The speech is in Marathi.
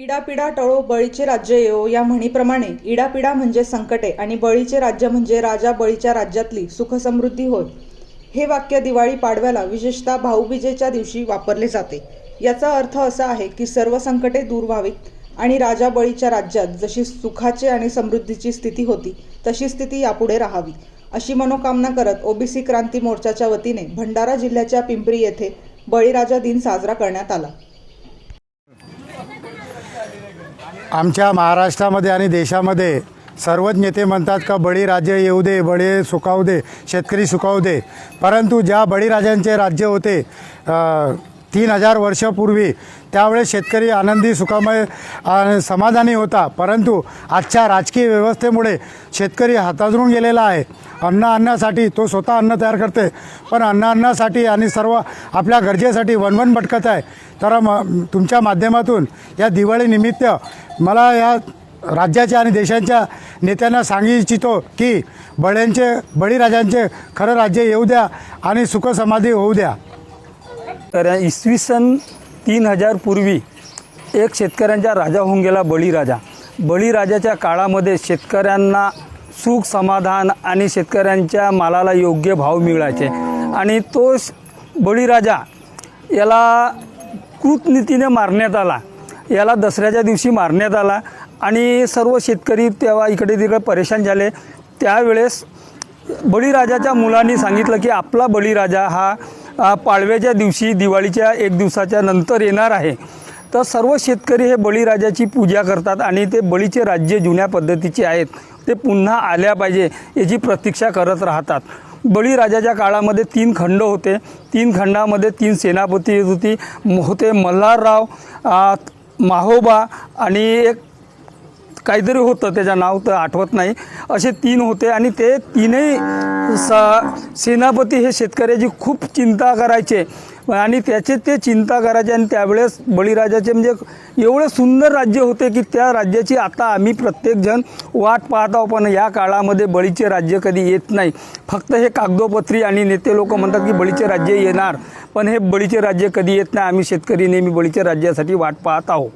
इडापिडा टळो बळीचे राज्य येओ या म्हणीप्रमाणे इडापिडा म्हणजे संकटे आणि बळीचे राज्य म्हणजे राजा बळीच्या राज्यातली सुखसमृद्धी होय. हे वाक्य दिवाळी पाडव्याला विशेषतः भाऊबीजेच्या दिवशी वापरले जाते. याचा अर्थ असा आहे की सर्व संकटे दूर व्हावीत आणि राजा बळीच्या राज्यात जशी सुखाचे आणि समृद्धीची स्थिती होती तशी स्थिती यापुढे राहावी अशी मनोकामना करत ओबीसी क्रांती मोर्चाच्या वतीने भंडारा जिल्ह्याच्या पिंपरी येथे बळीराजा दिन साजरा करण्यात आला. आमच्या महाराष्ट्रामध्ये आणि देशामध्ये सर्वच नेते म्हणतात का बळीराजे येऊ दे बळी सुखावू दे शेतकरी सुखावू दे. परंतु ज्या बळीराजांचे राज्य होते तीन हजार वर्षापूर्वी त्यावेळेस शेतकरी आनंदी सुखामय समाधानी होता. परंतु आजच्या राजकीय व्यवस्थेमुळे शेतकरी हाताजरून गेलेला आहे. अन्न आणण्यासाठी तो स्वतः अन्न तयार करते पण अन्न आणण्यासाठी आणि सर्व आपल्या गरजेसाठी वनवन भटकत आहे. तर म तुमच्या माध्यमातून या दिवाळीनिमित्त मला या राज्याच्या आणि देशांच्या नेत्यांना सांगू इच्छितो की बळ्यांचे बळीराजांचे खरं राज्य येऊ द्या आणि सुखसमाधी होऊ द्या. तर इसवी सन तीन हजार पूर्वी एक शेतकऱ्यांचा राजा होऊन गेला बळीराजा. बळीराजाच्या काळामध्ये शेतकऱ्यांना सुख समाधान आणि शेतकऱ्यांच्या मालाला योग्य भाव मिळायचे. आणि तो बळीराजा याला कृतनीतीने मारण्यात आला. याला दसऱ्याच्या दिवशी मारण्यात आला आणि सर्व शेतकरी तेव्हा इकडे तिकडे परेशान झाले. त्यावेळेस बळीराजाच्या मुलांनी सांगितलं की आपला बळीराजा हा पाळव्याच्या दिवशी दिवाळीच्या एक दिवसाच्या नंतर येणार आहे. तर सर्व शेतकरी हे बळीराजाची पूजा करतात आणि ते बळीचे राज्य जुन्या पद्धतीचे आहेत. ते पुन्हा आल्या पाहिजे याची प्रतीक्षा करत राहतात. बळीराजाच्या काळामध्ये तीन खंड होते. तीन खंडामध्ये तीन सेनापती होती. होते मल्हारराव माहोबा आणि एक काहीतरी होतं त्याचं नाव तर आठवत नाही. असे तीन होते आणि ते तीनही स सेनापती हे शेतकऱ्याची खूप चिंता करायचे. आणि त्याचे ते चिंता करायचे आणि त्यावेळेस बळीराजाचे म्हणजे एवढे सुंदर राज्य होते की त्या राज्याची आता आम्ही प्रत्येकजण वाट पाहत आहोत पण या काळामध्ये बळीचे राज्य कधी येत नाही. फक्त हे कागदोपत्री आणि नेते लोक म्हणतात की बळीचे राज्य येणार पण हे बळीचे राज्य कधी येत नाही. आम्ही शेतकरी नेहमी बळीच्या राज्यासाठी वाट पाहत आहोत.